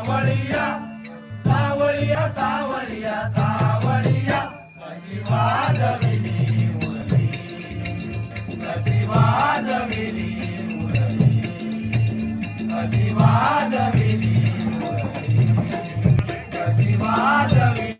सावळिया सावळिया सावळिया सावळिया. कशी वाजविली मुरली? कशी वाजविली मुरली? कशी वाजविली मुरली कशी वाजविली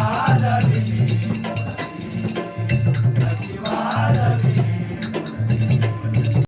Bye.